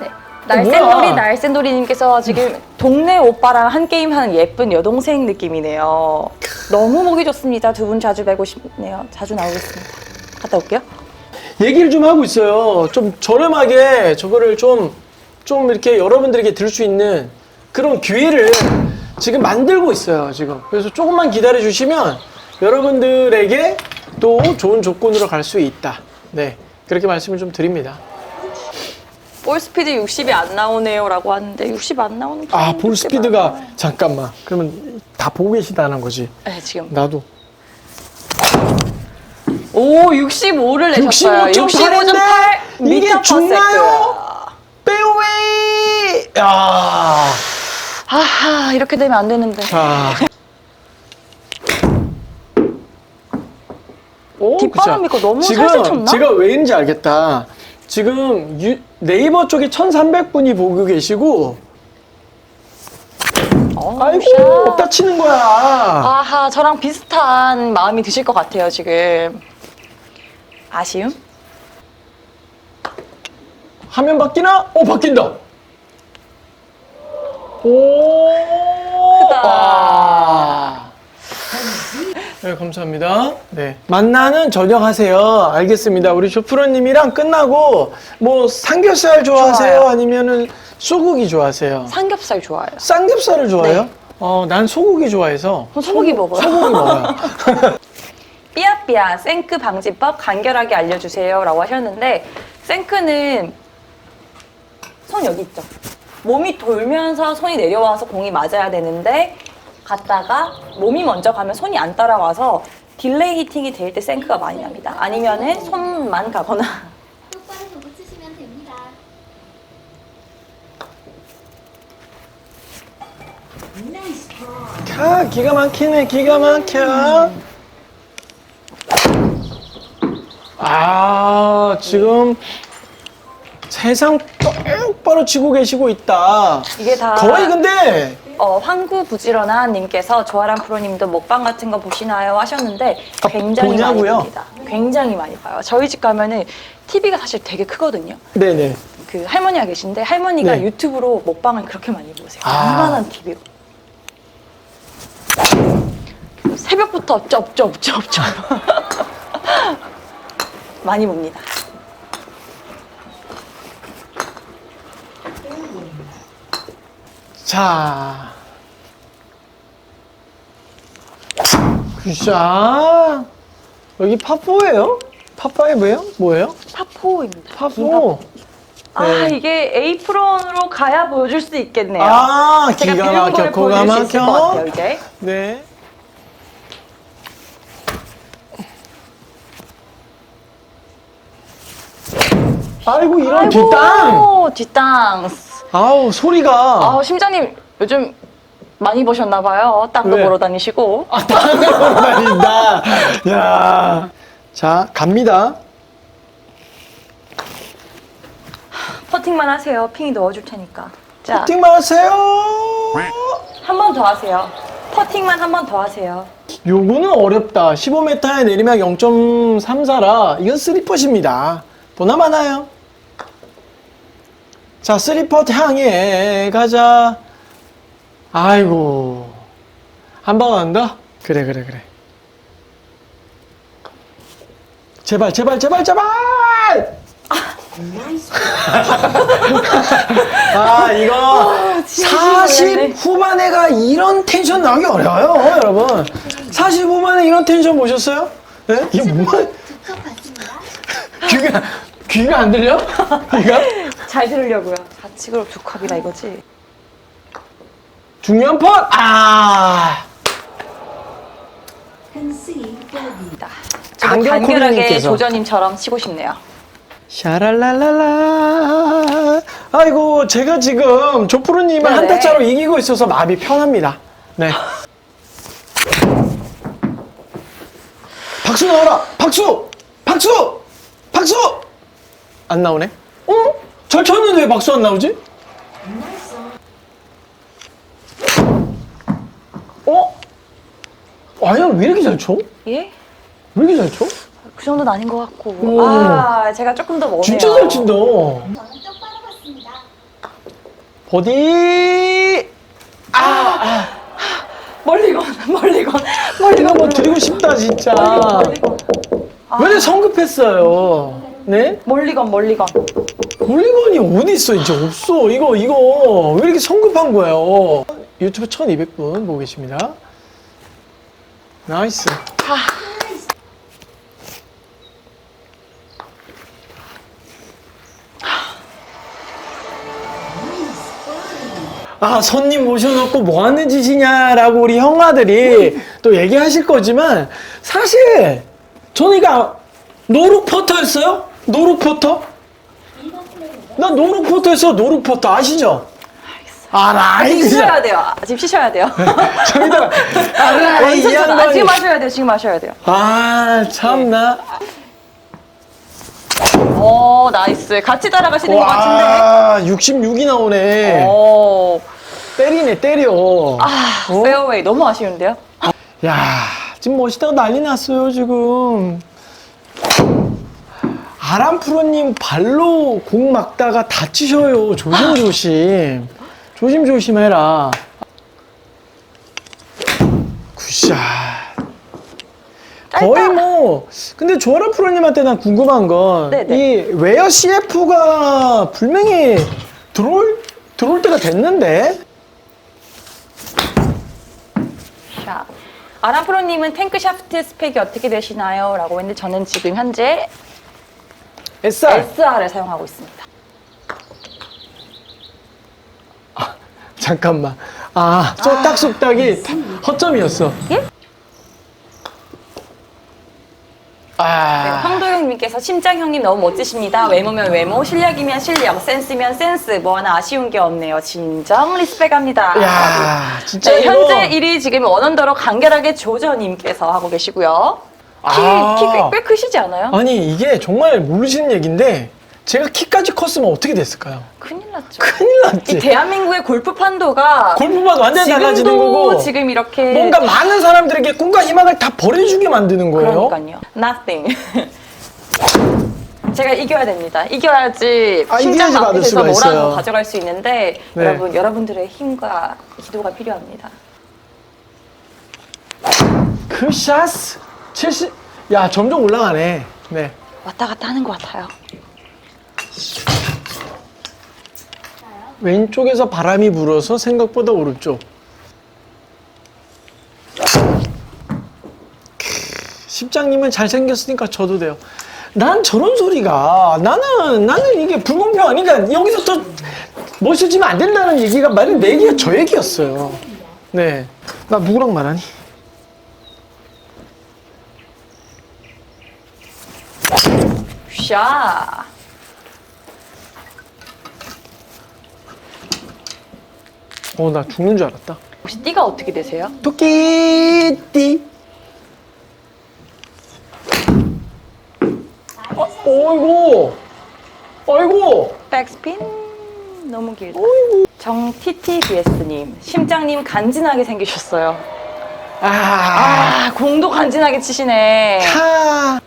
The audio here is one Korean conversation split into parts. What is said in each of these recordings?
네. 날쌘돌이? 날쌘돌이님께서 지금 동네 오빠랑 한 게임 하는 예쁜 여동생 느낌이네요. 너무 보기 좋습니다. 두 분 자주 뵈고 싶네요. 자주 나오겠습니다. 갔다 올게요. 얘기를 좀 하고 있어요. 좀 저렴하게 저거를 좀, 좀 이렇게 여러분들에게 들수 있는 그런 기회를 지금 만들고 있어요, 지금. 그래서 조금만 기다려 주시면 여러분들에게 또 좋은 조건으로 갈 수 있다. 네. 그렇게 말씀을 좀 드립니다. 볼 스피드 60이 안 나오네요라고 하는데 60 안 나오는 게 아, 볼 스피드가. 잠깐만. 그러면 다 보고 계시다는 거지. 네, 지금 나도. 오 65를 내셨어요. 65.8 인데 65.8 이게 미터 죽나요? 빼어웨이! 야 아하 이렇게 되면 안 되는데. 자. 오, 뒷바람이 그쵸. 이거 너무 지금 살살 쳤나? 제가 왜인지 알겠다. 지금 유- 네이버 쪽에 1,300분이 보고 계시고, 어, 아이고, 샷. 없다 치는 거야. 아하 저랑 비슷한 마음이 드실 것 같아요 지금. 아쉬움? 화면 바뀌나? 어, 바뀐다. 오. 크다. 와. 네, 감사합니다. 네. 만나는 저녁 하세요. 알겠습니다. 우리 조프로님이랑 끝나고, 뭐, 삼겹살 좋아하세요? 좋아요. 아니면은 소고기 좋아하세요? 삼겹살 좋아요. 쌍겹살을 좋아해요? 네. 어, 난 소고기 좋아해서. 저 소고기 먹어요. 소고기 먹어요. 삐아삐아 생크 방지법 간결하게 알려주세요 라고 하셨는데 생크는 손 여기 있죠. 몸이 돌면서 손이 내려와서 공이 맞아야 되는데 갔다가 몸이 먼저 가면 손이 안 따라와서 딜레이 히팅이 될 때 생크가 많이 납니다. 아니면은 손만 가거나 똑바로 보고 치시면 됩니다. 캬, 기가 막히네, 기가 막혀. 아, 지금 세상 똑바로 치고 계시고 있다. 이게 다 거의 근데 어, 황구 부지런한 님께서 조아람 프로님도 먹방 같은 거 보시나요 하셨는데 굉장히 보냐고요? 많이 봅니다. 굉장히 많이 봐요. 저희 집 가면은 TV가 사실 되게 크거든요. 네네. 그 할머니가 계신데 할머니가 네. 유튜브로 먹방을 그렇게 많이 보세요. 아. 이만한 TV로. 새벽부터 쩝쩝쩝쩝 많이 봅니다. 자. 굿샷. 여기 파4예요? 파5예요? 뭐예요? 파4입니다. 파4. 아 네. 이게 에이프론으로 가야 보여줄 수 있겠네요. 아, 제가 기가 비운 막혀, 걸 고가 보여줄 수 있을 것 막혀. 같아요 이게. 네. 아이고, 이런 아이고, 뒷땅! 아우, 소리가. 아 심장님 요즘 많이 보셨나 봐요. 땅도 왜? 보러 다니시고. 아, 땅으로 다닌다. 야. 자, 갑니다. 퍼팅만 하세요. 핑이 넣어줄 테니까. 자, 띵만 하세요. 한 번 더 하세요. 퍼팅만 한 번 더 하세요. 요거는 어렵다. 15m에 내리막 0.34라 이건 3펫입니다. 보나 마나요? 자, 3펫 향해 가자. 아이고. 한 방 한다? 그래, 그래, 그래. 제발, 제발, 제발, 제발! 아, 이거 40 후반에가 이런 텐션 나오기 어려워요, 여러분. 40 후반에 이런 텐션 보셨어요? 네? 이게 뭐야? 귀가, 귀가 안 들려? 귀가? 잘 들으려고요. 좌측으로 두 컵이라 이거지. 중요한 펀! 아! 입니다. 강경 간결하게 코리님께서. 조전님처럼 치고 싶네요. 샤랄랄랄라. 아이고, 제가 지금 조프로님을 네네. 한타 차로 이기고 있어서 마음이 편합니다. 네. 박수 나와라! 박수! 박수! 박수! 안 나오네? 어? 잘 쳤는데 왜 박수 안 나오지? 어? 아니야, 왜 이렇게 잘 쳐? 예? 왜 이렇게 잘 쳐? 그 정도는 아닌 것 같고. 오. 아, 제가 조금 더 머네요. 진짜 잘 친다. 저는 똑바로 받습니다. 버디! 멀리건, 멀리건, 멀리건. 뭐 드리고 싶다, 진짜. 멀리건, 왜 성급했어요? 네? 멀리건, 멀리건. 볼리건이 어디 있어? 이제 없어. 이거, 이거. 왜 이렇게 성급한 거예요? 유튜브 1200분 보고 계십니다. 나이스. 아, 손님 모셔놓고 뭐 하는 짓이냐라고 우리 형아들이 또 얘기하실 거지만, 사실, 저는 이거 노루포터였어요? 노루포터? 나 노루포터였어, 노루포터. 아시죠? 알아, 지금 쉬셔야 돼요. 아, 지금 쉬셔야 돼요. 저기다가, 알아, 이. 아, 양반이. 지금 마셔야 돼요. 지금 마셔야 돼요. 아, 참나. 오, 나이스. 같이 따라가시는 것 같은데. 와, 66이 나오네. 오, 때리네, 때려. 아, 어? 페어웨이 너무 아쉬운데요? 야, 지금 멋있다고 난리 났어요, 지금. 아람 프로님 발로 공 막다가 다치셔요. 조심조심. 조심조심해라. 굿샷. 거의 뭐 근데 조아라 프로님한테 난 궁금한 건이 네네. 웨어 CF가 분명히 들어올 들어올 때가 됐는데 자, 아람 프로님은 탱크 샤프트 스펙이 어떻게 되시나요? 라고 했는데 저는 지금 현재 SR SR을 사용하고 있습니다. 잠깐만 아 쏙닥쏙닥이 허점이었어 예? 네, 아 황도영님께서 심장 형님 너무 멋지십니다. 외모면 외모, 실력이면 실력, 센스면 센스. 뭐 하나 아쉬운 게 없네요. 진정 리스펙합니다. 야 진짜 네, 이거 현재 1위 지금 원언더로 간결하게 조저님께서 하고 계시고요. 키, 아. 키꽤 크시지 않아요? 아니 이게 정말 모르시는 얘기인데 제가 키까지 컸으면 어떻게 됐을까요? 큰일 났죠. 큰일 이 났지 대한민국의 골프 판도가 골프만 완전히 달라지는 거고 지금 이렇게 뭔가 많은 사람들에게 꿈과 희망을 다 버려주게 만드는 거예요. 그러니까요. Nothing. 제가 이겨야 됩니다. 이겨야지 아, 받을 마켓에서 수가 뭐라도 있어요. 가져갈 수 있는데 네. 여러분 여러분들의 힘과 기도가 필요합니다. 그 샷! 70. 야, 점점 올라가네. 네. 왔다 갔다 하는 것 같아요. 왼쪽에서 바람이 불어서 생각보다 오른쪽. 크, 십장님은 잘생겼으니까 저도 돼요. 난 저런 소리가 나는 나는 이게 불공평 그러니까 여기서 또 멋있어지면 안 된다는 얘기가 말이 내 얘기가 저 얘기였어요. 네. 나 누구랑 말하니? 샤. 어, 나 죽는 줄 알았다. 혹시 띠가 어떻게 되세요? 토끼띠. 어, 어이구. 어이구. 백스핀 너무 길다. 어이구. 정TTBS님, 심장님 간지나게 생기셨어요. 아. 아, 공도 간지나게 치시네. 카.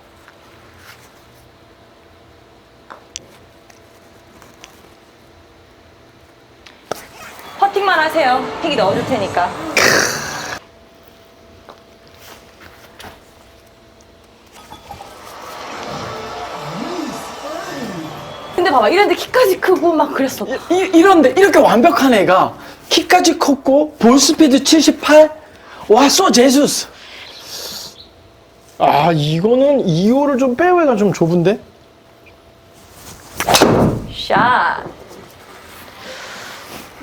퍼팅만 팩이 넣어줄 테니까. 근데 봐봐, 이런데 키까지 크고 막 그랬어. 이, 이런데 이렇게 완벽한 애가 키까지 컸고 볼 스피드 78. 와, 쏘 제수스. 아, 이거는 2호를 좀 빼외가 좀 좁은데? 샷.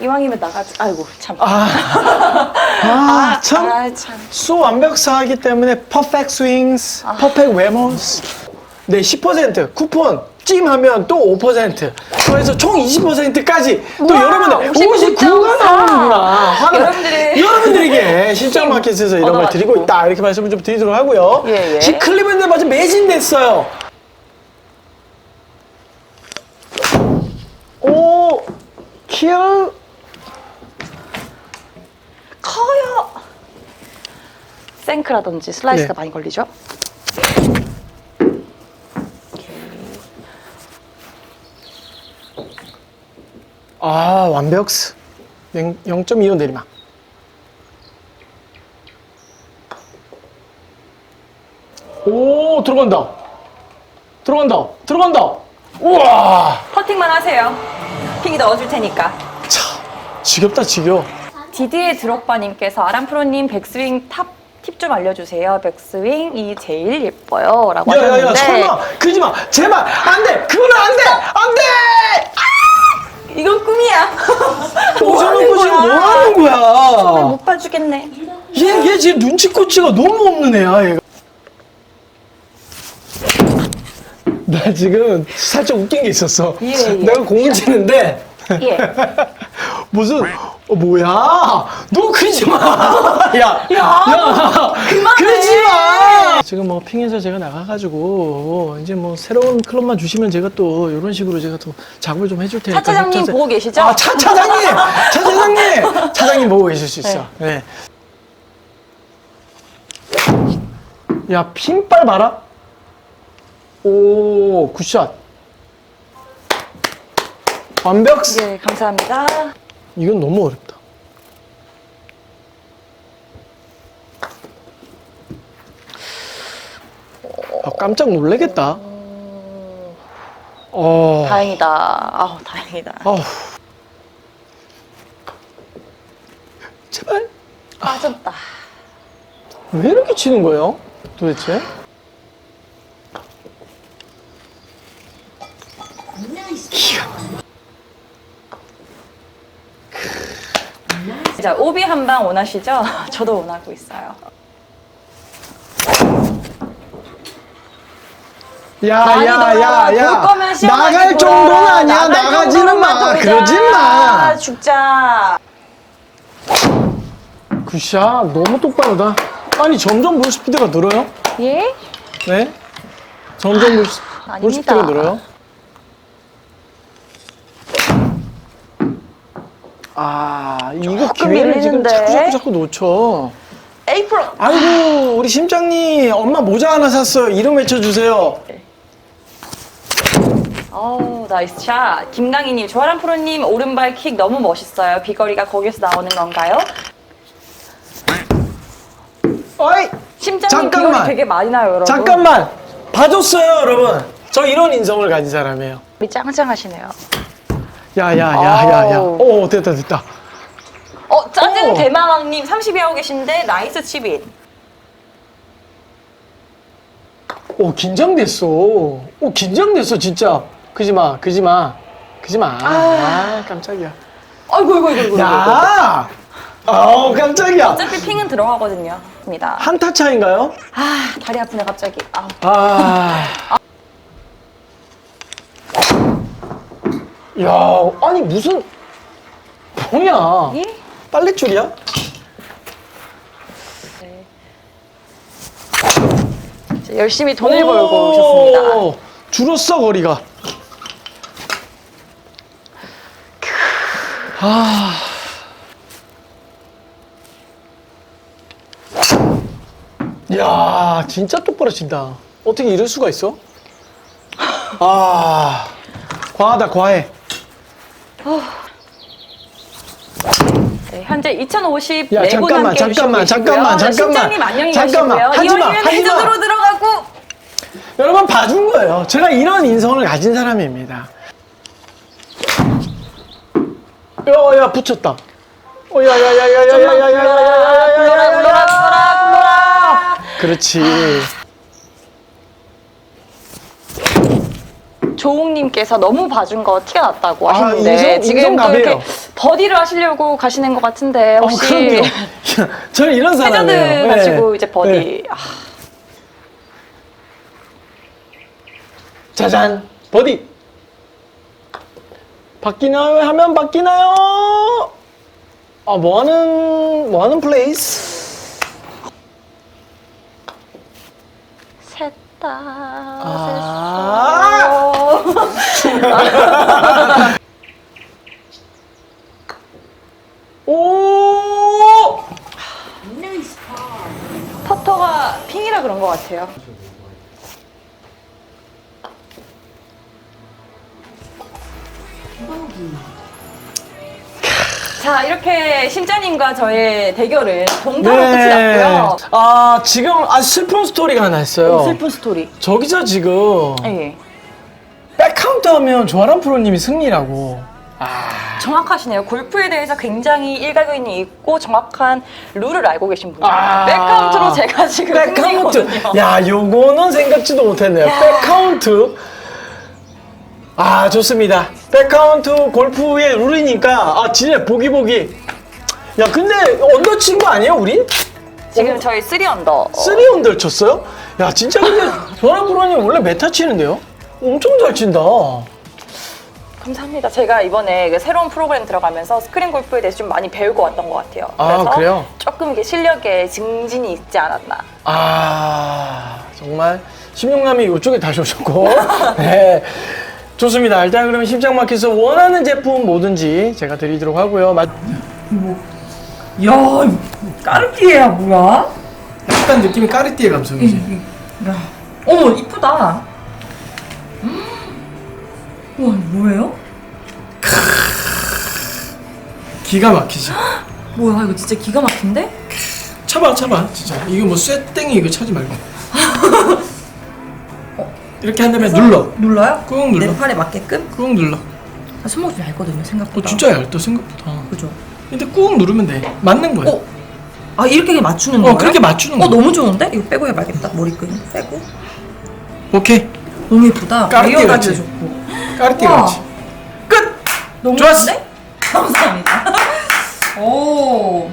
이왕이면 나가지. 아이고, 참. 아. 아, 참. 아, 참. 수 완벽사하기 때문에 퍼펙트 스윙스, 퍼펙트 외모스. 네, 10% 쿠폰 찜하면 또 5%. 그래서 총 20%까지 또 우와, 여러분들 59.4. 59가 나오는구나. 하나. 여러분들이- 여러분들에게 실전 마켓에서 이런 걸 드리고 얻어가지고. 있다. 이렇게 말씀을 좀 드리도록 하고요. 예, 예. 지금 클리브랜드 마저 매진됐어요. 오, 킬. 커요. 생크라든지 슬라이스가 네. 많이 걸리죠? 아, 완벽스. 0.25 내리막. 오, 들어간다. 들어간다. 들어간다. 우와. 퍼팅만 하세요. 핑이 넣어줄 테니까. 차, 지겹다, 지겨. 디디에 드록바님께서 아람프로님 백스윙 탑 팁 좀 알려주세요. 백스윙이 제일 예뻐요. 라고 야, 야, 야, 하셨는데 설마. 그러지 마. 제발. 안 돼. 그거는 안 돼. 안 돼. 이건 꿈이야. 뭐 하는 지금 뭐 거야? 하는 거야? 못 봐주겠네. 얘, 얘 지금 눈치코치가 너무 없는 애야, 얘가. 나 지금 살짝 웃긴 게 있었어. 예, 예. 내가 공을 치는데, 예. 무슨, 어, 뭐야? 너 그러지 마! 야! 야! 그만해. 그러지 마! 지금 뭐 핑에서 제가 나가가지고, 이제 뭐 새로운 클럽만 주시면 제가 또 이런 식으로 제가 또 작업을 좀 해줄 테니까. 차 차장님 협찬- 보고 계시죠? 아, 차 차장님! 차 차장님! 차장님 보고 계실 수 있어. 네. 야, 핀발 봐라. 오, 굿샷. 완벽스. 예, 감사합니다. 이건 너무 어렵다. 아, 깜짝 놀래겠다. 어, 다행이다. 아우, 다행이다. 아우. 제발. 빠졌다. 왜 이렇게 치는 거예요? 도대체? 자, 오비 한 방 원하시죠? 저도 원하고 있어요. 야, 많이 야, 놀아. 야, 야. 볼 거면 시원하게 나갈 놀아. 정도는 아니야. 나갈 나가지는 정도로만 마. 놀자. 그러지 마. 죽자. 굿샷. 너무 똑바로다. 아니, 점점 볼 스피드가 늘어요? 예? 네? 점점 볼, 스- 볼 아닙니다. 스피드가 늘어요? 아, 이거 기회를 지금 밀리는데. 자꾸 자꾸 자꾸 놓쳐. 에이프로. 아이고, 우리 심장님, 엄마 모자 하나 샀어요. 이름 외쳐주세요. 어우, 나이스 샷. 김강희님, 조아람 프로님 오른발 킥 너무 멋있어요. 비거리가 거기서 나오는 건가요? 어이! 심장님 잠깐만. 비거리 되게 많이 나요, 여러분. 잠깐만! 봐줬어요, 여러분. 저 이런 인성을 가진 사람이에요. 우리 짱짱하시네요. 야, 야, 야, 야, 야. 아우. 오, 됐다, 됐다. 어, 짜증 오. 대마왕님 30위 하고 계신데 나이스 칩인. 오, 긴장됐어. 오, 긴장됐어, 진짜. 그지 마, 그지 마. 그지 마. 아, 깜짝이야. 아이고, 아이고, 아이고, 아이고. 야! 아우, 깜짝이야. 어차피 핑은 들어가거든요. 입니다. 한타 차인가요? 아, 다리 아프네, 갑자기. 아, 아. 야, 아니, 무슨. 뭐야. 예? 빨래줄이야? 이제 열심히 돈을 벌고 오셨습니다. 줄었어, 거리가. 아. 야, 진짜 똑바로 친다. 어떻게 이럴 수가 있어? 아, 과하다, 과해. 네, 현재 2050 야, 잠깐만, 잠깐만, 잠깐만. 잠깐만. 안녕히 잠깐만, 가시고요. 하지 마, 이원이면 하지 마. 레전드로 들어가고 여러분 봐준 거예요. 제가 이런 인성을 가진 사람입니다. 야, 야, 붙였다. 어, 야, 야, 야, 야, 야, 야, 야, 야, 야, 야, 야, 야, 야, 불러라, 야, 불러라, 야. 불러라, 불러라. 그렇지. 조웅님께서 너무 봐준 거 티가 났다고 아, 하시는데 인성- 지금 또 인성갑이에요. 이렇게 버디를 하시려고 가시는 것 같은데 어, 혹시 그럼요. 저는 이런 사람이에요. 네. 가지고 이제 버디 네. 아, 짜잔, 버디. 바뀌나요? 하면 바뀌나요? 아, 뭐 하는, 뭐 하는 플레이스? 셋다 아. 셋어 오! 퍼터가 핑이라 그런 것 같아요. 자, 이렇게 심자님과 저의 대결은 동타로 끝이 났고요. 아, 지금 아주 슬픈 스토리가 하나 있어요. 슬픈 스토리. 저기서 지금 예. 백카운트 하면 조아람 프로님이 승리라고. 정확하시네요. 골프에 대해서 굉장히 일가견이 있고 정확한 룰을 알고 계신 분이에요. 아. 백카운트로 제가 지금 백카운트. 승리거든요. 야, 요거는 생각지도 못했네요. 백카운트. 아, 좋습니다. 백카운트 골프의 룰이니까, 아, 진짜 보기 보기. 야, 근데 언더 친 거 아니에요, 우리? 지금 저희 3언더. 쓰리 언더 쳤어요? 야, 진짜 근데 조아람 프로님 원래 메타 치는데요? 엄청 잘 친다. 감사합니다. 제가 이번에 그 새로운 프로그램 들어가면서 스크린 골프에 대해서 좀 많이 배우고 왔던 것 같아요. 아, 그래서 그래요? 조금 이게 실력에 증진이 있지 않았나. 아 정말 심령남이 이쪽에 다시 오셨고 네 좋습니다 일단 그러면 심장마켓에서 원하는 제품 뭐든지 제가 드리도록 하고요 맛- 야, 까르띠에야 뭐야? 약간 느낌이 까르띠에 감성이지 어머, 이쁘다. 와, 뭐예요? 기가 막히지 뭐야, 이거 진짜 기가 막힌데? 차봐 차봐 진짜 이거 뭐 쇠땡이 이거 차지 말고 이렇게 한 다음에 눌러 눌러요? 꾹 눌러. 내 팔에 맞게끔? 꾹 눌러 아, 손목이 좀 얇거든요 생각보다 어 진짜 얇다 생각보다 그죠? 근데 꾹 누르면 돼 맞는 거야 어? 아 이렇게 맞추는 어, 거예요? 그렇게 맞추는 어 거야. 너무 좋은데? 이거 빼고 해봐야겠다 머리 끈 빼고 오케이 너무 예쁘다 까르띠에 같이. 좋고 까르띠에 우와. 같이 끝 너무 좋았어. 좋은데? 감사합니다 오